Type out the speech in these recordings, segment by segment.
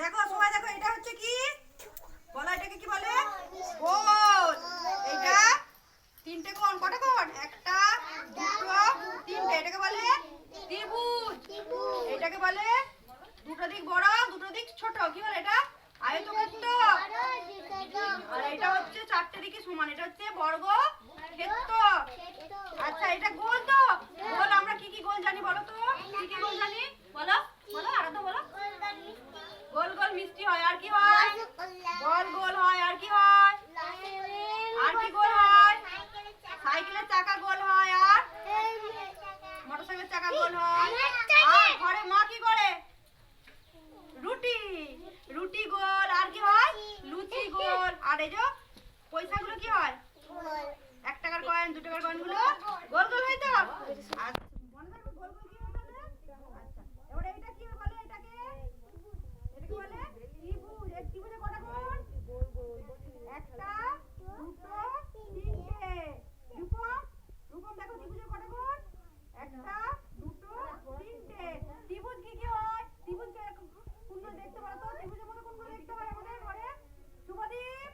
দেখো, সবাই দেখো, এটা হচ্ছে কি? বলো এটাকে কি বলে? গোল। এটা তিনটে কোণ, কটা কোণ? একটা, দুটো, তিনটে। এটাকে বলে ত্রিভুজ। এটাকে বলে দুটো দিক বড়, দুটো দিক ছোট। কি বলে এটা? আয়তক্ষেত্র। আর এটা হচ্ছে চারটে দিকে সমান। এটা হচ্ছে বর্গ ক্ষেত্র আচ্ছা এটা গোল তো? গোল আমরা কি কি গোল জানি বলো তো? কি কি গোল জানি? বলো বলো আরাধা বলো গোল গোল মিষ্টি হয়? আর কি হয়? গোল গোল হয়। আর কি হয়? আর কি গোল হয়? সাইকেলের চাকা গোল হয়, আর? মোটরসাইকেলের চাকা গোল হয়। আর ঘরে মা কি করে? রুটি। রুটি গোল। আর কি হয়? লুচি গোল। আর এই যে পয়সাগুলো কি হয় এক টাকার কয়েন দু টাকার কয়েনগুলো গোল গোল হয় তো আচ্ছা মনে থাকবে গোল গোল কি হয় তাহলে আচ্ছা এবারে এটা কি বলে এটাকে এটাকে বলে ত্রিভুজ এই ত্রিভুজে কটা কোণ একটা দুটো তিনটে রূপম রূপম দেখো ত্রিভুজে কটা কোণ একটা দুটো তিনটে ত্রিভুজ কি কি হয় ত্রিভুজ কোনগুলো দেখতে পারো তো ত্রিভুজের মতো কোনগুলো দেখতে হয় আমাদের ঘরে শুভদীপ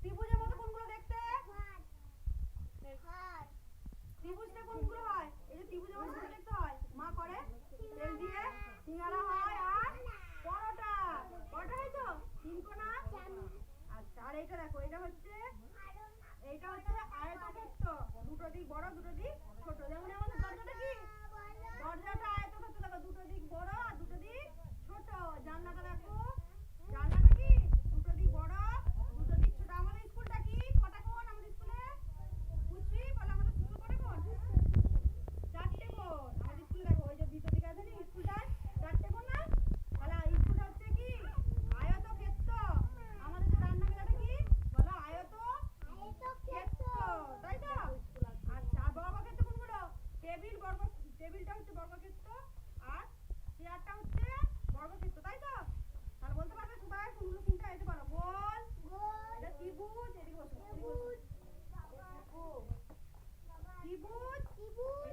ত্রিভুজের মতো কোনগুলো দেখতে ত্রিভুজটা কোনগুলো হয় এই যে ত্রিভুজের মতো কোনগুলো দেখতে হয় মা করে তেল দিয়ে পরোটা। পরোটা তো? তিন না আচ্ছা আর এইটা দেখো এটা হচ্ছে এইটা হচ্ছে আয়তক্ষেত্র দুটো দিক বড়, দুটো দিক ছোট। যেমন টেবিলটা হচ্ছে বর্গক্ষেত্র আর চেয়ারটা হচ্ছে বর্গক্ষেত্র তাই তো? তাহলে বলতে পারবে সবাই কোনগুলো তিনটা আইতে বলো গোল। এটা ত্রিভুজ এদিকে বসো। ত্রিভুজ। ত্রিভুজ। ত্রিভুজ।